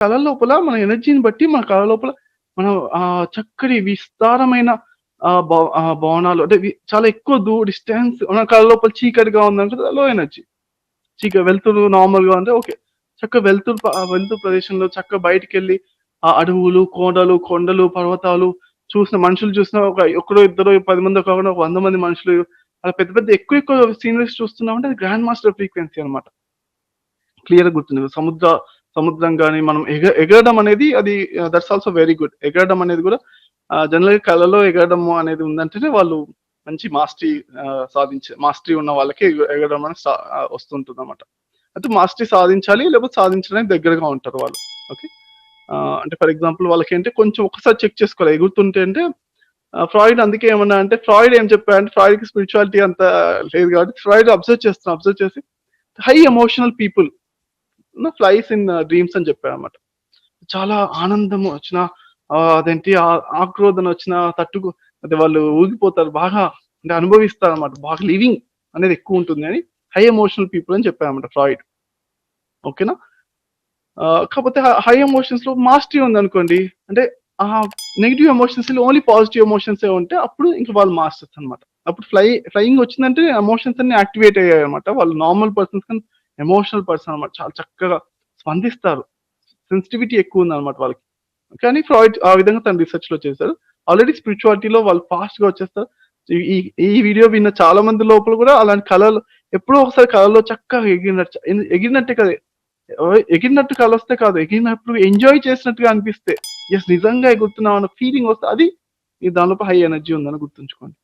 కళ లోపల మన ఎనర్జీని బట్టి మన కళ లోపల మనం చక్కటి విస్తారమైన భవ భవనాలు అంటే చాలా ఎక్కువ దూ డిస్టెన్స్ మన కళ లోపల చీకటిగా ఉందంటే లో ఎనర్జీ. చీక వెలుతురు నార్మల్‌గా ఉంటే ఓకే. చక్కగా వెలుతురు వెళ్తురు వెలుతురు ప్రదేశంలో చక్కగా బయటికెళ్ళి ఆ అడవులు, కోడలు కొండలు, పర్వతాలు చూసిన మనుషులు చూసిన ఒక ఒకరో ఇద్దరో, పది మంది కాకుండా ఒక వంద మంది మనుషులు అలా పెద్ద పెద్ద ఎక్కువ ఎక్కువ సీనరీస్ చూస్తున్నామంటే అది గ్రాండ్ మాస్టర్ ఫ్రీక్వెన్సీ అన్నమాట. క్లియర్‌గా గుర్తుంది. సముద్ర సముద్రం కానీ మనం ఎగ ఎగరడం అనేది అది దట్స్ ఆల్సో వెరీ గుడ్. ఎగరడం అనేది కూడా uh, జనరల్ కళలో ఎగరడం అనేది ఉందంటేనే వాళ్ళు మంచి మాస్టరీ uh, సాధించే మాస్టరీ ఉన్న వాళ్ళకి ఎగరడం అనేది uh, వస్తుంటుంది అనమాట అయితే మాస్టరీ సాధించాలి లేకపోతే సాధించడానికి దగ్గరగా ఉంటారు వాళ్ళు. ఓకే. అంటే ఫర్ ఎగ్జాంపుల్ వాళ్ళకి అంటే కొంచెం ఒకసారి చెక్ చేసుకోవాలి. ఎగురుతుంటే అంటే ఫ్రాయిడ్ అందుకే ఏమన్నా అంటే ఫ్రాయిడ్ ఏం చెప్పాడంటే ఫ్రాయిడ్‌కి స్పిరిచువాలిటీ అంత లేదు కాబట్టి ఫ్రాయిడ్ అబ్జర్వ్ చేస్తున్నాం. అబ్జర్వ్ చేసి high emotional people flies in dreams అని చెప్పాడన్నమాట. చాలా ఆనందం వచ్చిన అదేంటి ఆ- వచ్చిన తట్టుకు అంటే వాళ్ళు ఊగిపోతారు. బాగా అంటే అనుభవిస్తారు అనమాట బాగా లివింగ్ అనేది ఎక్కువ ఉంటుంది అని హై ఎమోషనల్ పీపుల్ అని చెప్పారు అనమాట ఫ్రాయిడ్. ఓకేనా? కాకపోతే హై ఎమోషన్స్లో మాస్టరీ ఉందనుకోండి. అంటే ah, negative emotions only positive ఎమోషన్సే ఉంటే అప్పుడు ఇంకా వాళ్ళు మాస్టర్స్ అన్నమాట. అప్పుడు ఫ్లై ఫ్లయింగ్ వచ్చిందంటే ఎమోషన్స్ అన్ని యాక్టివేట్ అయ్యాయన్నమాట. వాళ్ళు నార్మల్ పర్సన్స్ కానీ ఎమోషనల్ పర్సన్ అనమాట చాలా చక్కగా స్పందిస్తారు. సెన్సిటివిటీ ఎక్కువ ఉందన్నమాట వాళ్ళకి. కానీ ఫ్రాయిడ్ ఆ విధంగా తన రిసర్చ్‌లో చేశారు. ఆల్రెడీ స్పిరిచువాలిటీలో వాళ్ళు ఫాస్ట్గా వచ్చేస్తారు. ఈ ఈ వీడియో విన్న చాలా మంది లోపల కూడా అలాంటి కళలు ఎప్పుడో ఒకసారి కళలో చక్కగా ఎగిరినట్టు ఎగిరినట్టే కదా ఎగిరినట్టు కళ కలొస్తే కాదు. ఎగిరినప్పుడు ఎంజాయ్ చేసినట్టుగా అనిపిస్తే ఎస్ నిజంగా ఎగురుతున్నాం అన్న ఫీలింగ్ వస్తే అది దానిలో హై ఎనర్జీ ఉందని గుర్తుంచుకోండి.